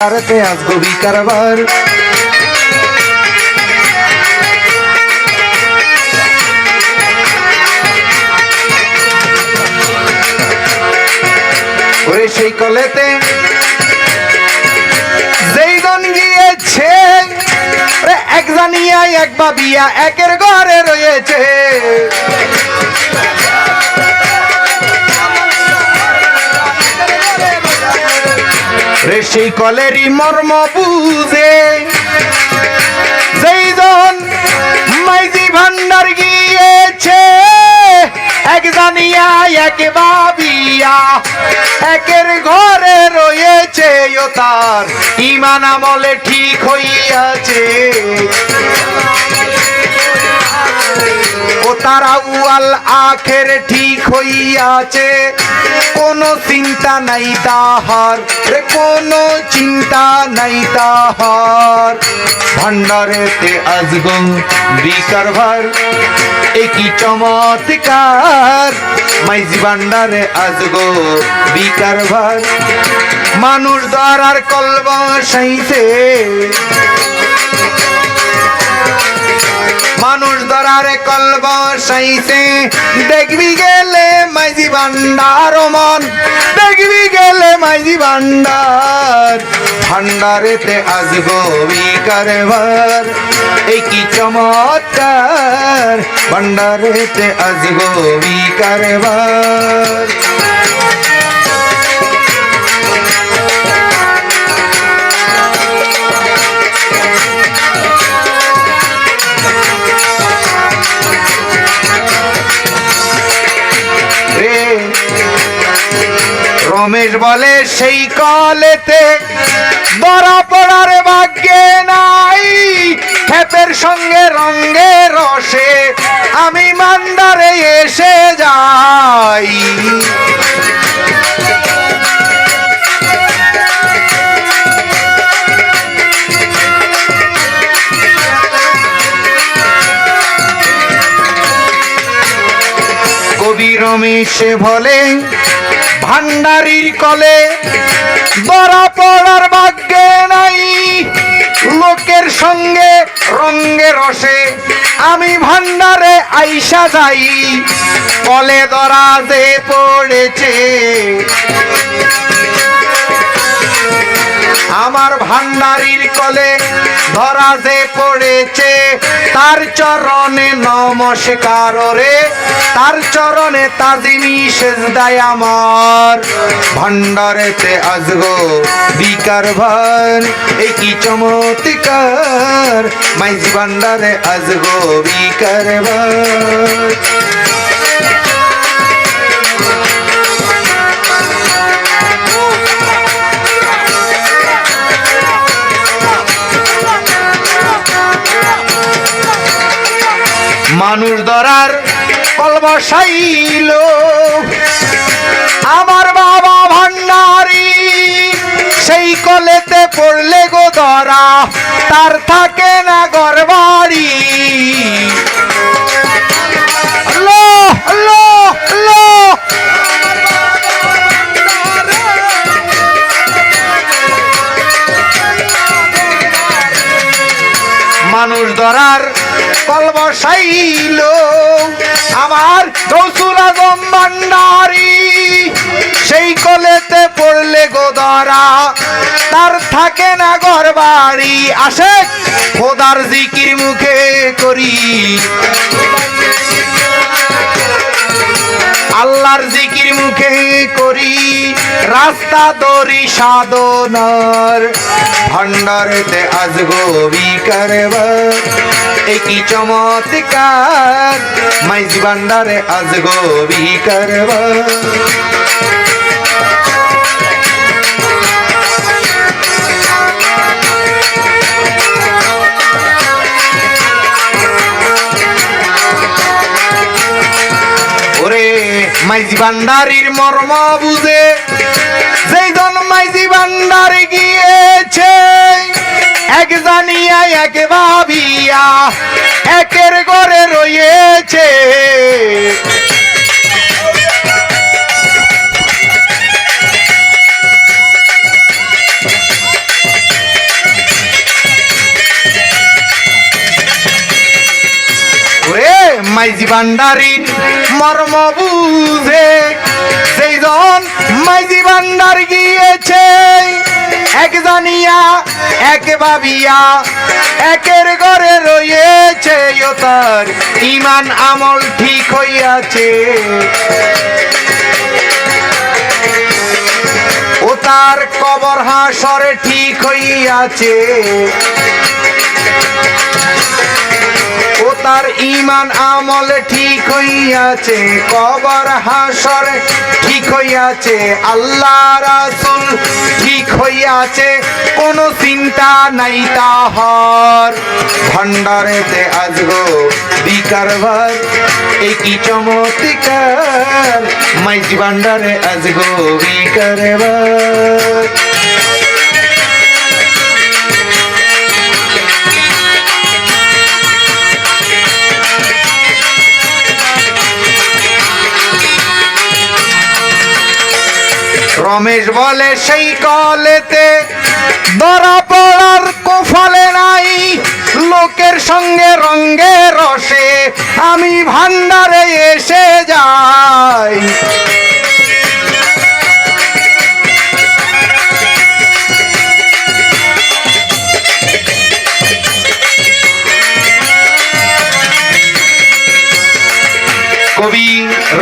করতে আসব বিকারবার ওরে সেই কলেতে যেই জন গিয়েছে এক জানিয়া এক বাবিয়া একের ঘরে রয়েছে। সেই কলেরই মর্ম বুঝে। যেই জন মাইজি ভান্ডার গিয়েছে, এক জানিয়া, এক বাবিয়া একের ঘরে রয়েছে ও তার ইমান আমলে ঠিক হইয়াছে। ও তারা উয়াল আখের ঠিক হইয়াছে। কোনো চিন্তা নাই তাহার, রে কোনো চিন্তা নাই তাহার। ভান্ডারেতে আজগম বিকার ভার একই চমৎকার। মাইজি ভান্ডারে আজগো বিকার ভার মানুষ দ্বারার কলব সাইতে। মানুষ ধরারে কলব সাইছে দেখবি গেলে মাইজি ভান্ডার মন। দেখবি গেলে মাইজি ভান্ডার। ভান্ডারেতে আসব বিকারবার এই কি চমৎকার। ভান্ডারেতে আসব বিকারবার রে রমেশ বলে, সেই কলেতে ধরা পড়ার ভাগ্যে নাই। ক্ষেতের সঙ্গে রঙ্গে রসে আমি মান্দারে এসে যাই। কবি রমেশে বলে ভান্ডারির কলে ধরা পড়ার ভাগ্যে নাই। লোকের সঙ্গে রঙ্গে রসে আমি ভান্ডারে আইসা যাই। কলে ধরা যে পড়েছে আমার ভান্ডারির কলে ধরা যে পড়েছে, তার চরণে নমস্কার রে, তার চরণে তাজিমি সেজদায় আমার। ভান্ডারেতে আজগো বিকার ভার, এই কি চমৎকার, মাইজ ভান্ডারে আজগো বিকার ভার। মানুষ ধরার কলবসাইল আমার বাবা ভান্ডারি, সেই কলেতে পড়লে গো ধরা, তার থাকে না গরবাড়ি মানুষ ধরার কলব সাইল। আমার রসুল আগম ভান্ডারি, সেই কলেতে পড়লে গোদরা তার থাকে না ঘর বাড়ি আসে খোদার জিকির মুখে করি। আল্লাহর জিকির মুখে করি, রাস্তা দরি সাধনার। আজ গবি করব একই চমৎকার, মাইজ ভান্ডারে আজ গোবি ওরে মাইজি ভান্ডারির মর্ম বুঝে সেই জন মাইজি ভান্ডারে গিয়েছে, এক জানিয়া, এক ভাবিয়া, একের ঘরে রয়েছে। মাইজি ভান্ডারির মর্ম বুঝে। সেই জন মাইজি ভান্ডার গিয়েছে। এক জানিয়া, এক ভাবিয়া, একের ঘরে রয়েছে। তার ইমান আমল ঠিক হইয়াছে। ও তার কবর হাসরে ঠিক হইয়াছে। ইমান আমল ঠিক হইয়াছে, কবর হাসর ঠিক হইয়াছে, আল্লাহ রাসুল ঠিক হইয়াছে, কোনো চিন্তা নাই তাহার। ভণ্ডারেতে আজগো বিকার ভার এই কি চমৎকার, মাইজি ভান্ডারে আজগো বিকার রমেশ বলে, সেই কলেতে ধরা পড়ার কোফালে নাই। লোকের সঙ্গে রঙ্গে রসে আমি ভান্ডারে এসে যাই।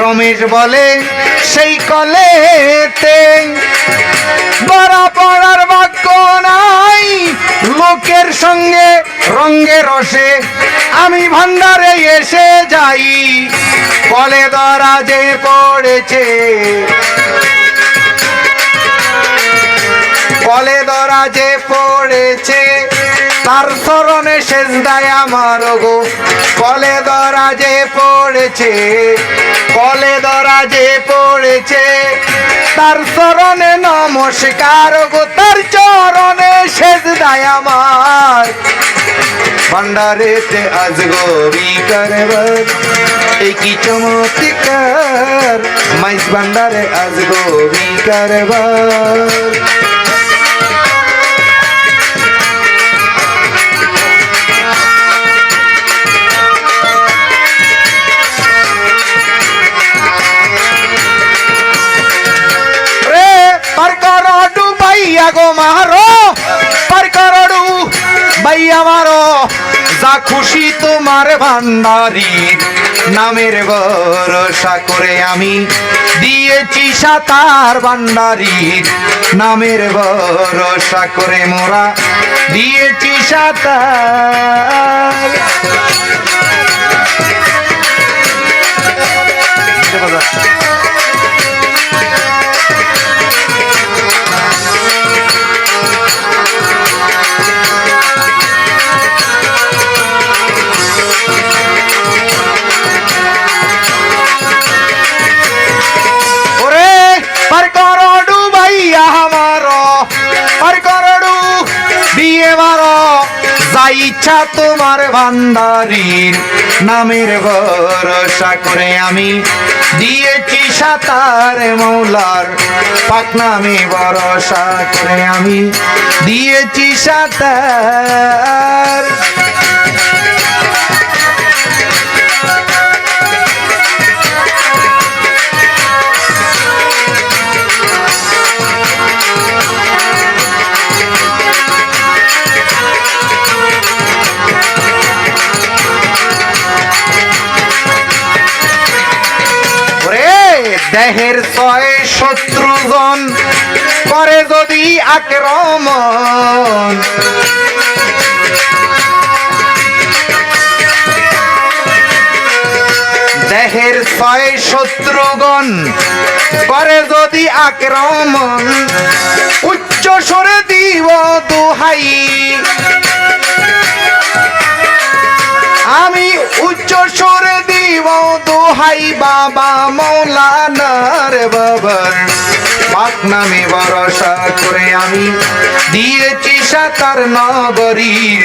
রমেশ বলে, সেই কলেতে বড় পড়ার বাক্য নাই। লোকের সঙ্গে রঙ্গে রসে আমি ভান্ডারে এসে যাই। কলে দরা যে পড়েছে কলে দরা যে পড়েছে তার স্মরণে দায় আমার গো। কলে দরা যে পড়েছে, কলে দরা যে পড়েছে। তার স্মরণে নমস্কার গো, তার চরণে শেষ দায় আমার। ভান্ডারেতে আজ গো বিকার এই কি চমৎকার। মাইস ভান্ডারে আজ গো বিকার গো মারো পার করো ডু বাইয়া মারো যা খুশি তোমার ভান্ডারি নামের ভরসা করে আমি দিয়েছি সাতার ভান্ডারি নামের ভরসা করে মোরা দিয়েছি সাতার ওরে ইচ্ছা তোমার বান্দারির নামের ভরসা করে আমি দিয়েছি সাতার মৌলার পাক নামে ভরসা করে আমি দিয়েছি সাতার দেহের ছয় শত্রুজন করে যদি আক্রমণ। দেহের ছয় শত্রুগণ করে যদি আক্রমণ, উচ্চ সরে দিব দোহাই। আমি উচ্চ সরে দিব দোহাই বাবা মৌলানার বাবা নামে ভরসা করে আমি দিয়েছি সাতার নগরীর।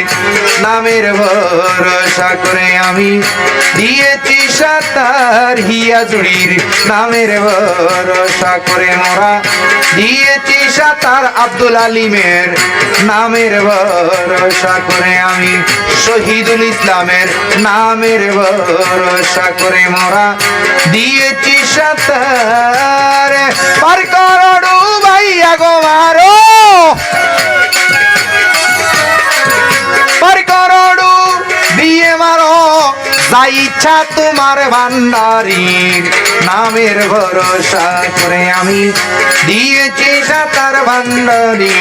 নামের ভরসা করে আমি দিয়েছি সাতার হিয়াজুড়ির। নামের ভরসা করে মোরা দিয়েছি সাতার আব্দুল আলিমের। নামের ভরসা করে আমি শহীদুল ইসলামের। নামের ভরসা করে মোরা দিয়েছি সাতার যা ইচ্ছা তোমার ভান্ডারি, নামের ভরসা করে আমি দিয়েছি সাতার ভান্ডারি,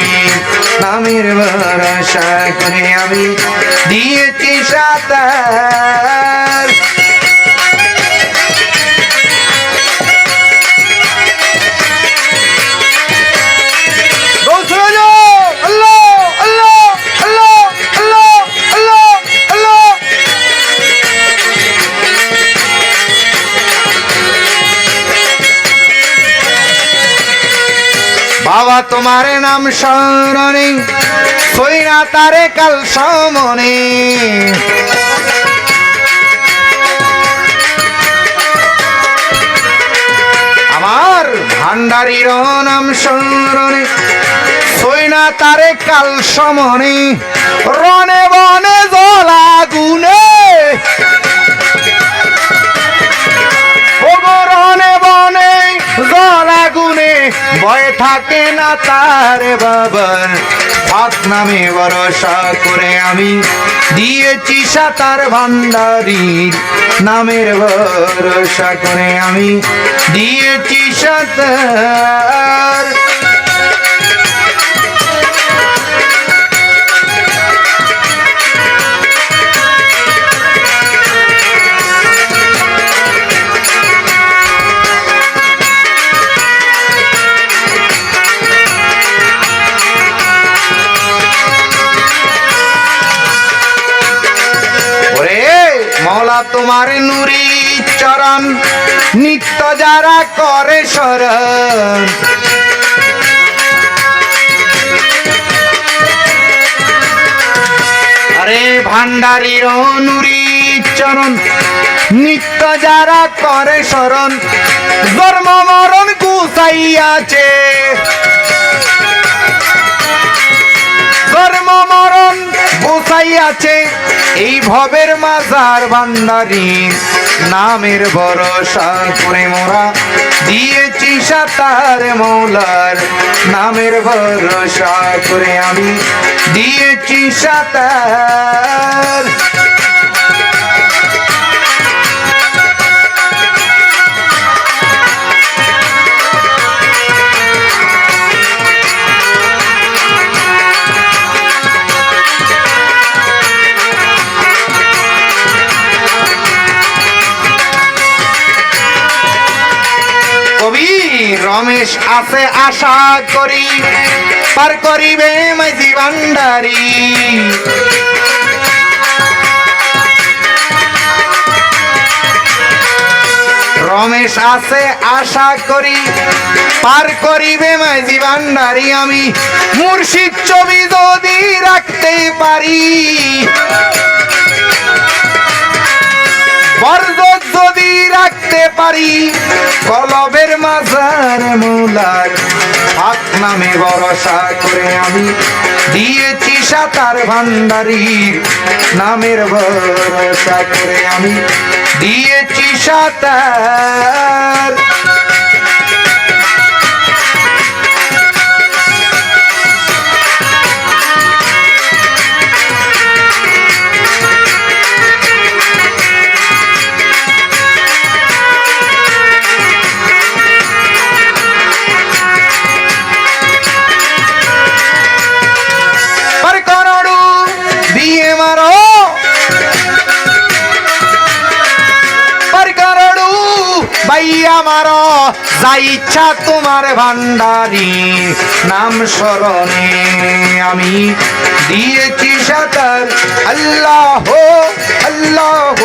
নামের ভরসা করে আমি দিয়েছি সাতার। তোমার নাম স্মরণে সইনা তারে কাল সমনে। আমার ভান্ডারির নাম স্মরণে সইনা তারে কাল সমনে রনে বনে জলা গুনে ভয় থাকে না তার বাবার। হাত নামে ভরসা করে আমি দিয়েছি সাতার ভান্ডারি। নামের ভরসা করে আমি দিয়েছি সাতার। তোমার নুরি চরণ, নিত্য যারা করে শরণ। আরে ভান্ডারির নুরি চরণ, নিত্য যারা করে শরণ জন্ম মরণ গুসাইয়াছে গুসাইয়াছে এই ভবের মাজার ভান্ডারি। নামের ভরসা করে মোরা দিয়েছি সাতার মৌলার। নামের ভরসা করে আমি দিয়েছি সাতার। রমেশ আছে আশা করি, পার করিবে মাঝি ভান্ডারি। রমেশ আছে আশা করি, পার করিবে মাঝি ভান্ডারি। আমি মুর্শিদ ছবি যদি রাখতে পারি বরদত যদি রাখতে পারি, কলবের মাজার মূলার হাত নামে ভরসা করে আমি দিয়েছি সাতার ভান্ডারির নামের ভরসা করে আমি দিয়েছি সাতার। ভাইয়া মারো যা ইচ্ছা তোমার ভান্ডারি নাম স্মরণে আমি দিয়েছি সাতার। আল্লাহ আল্লাহ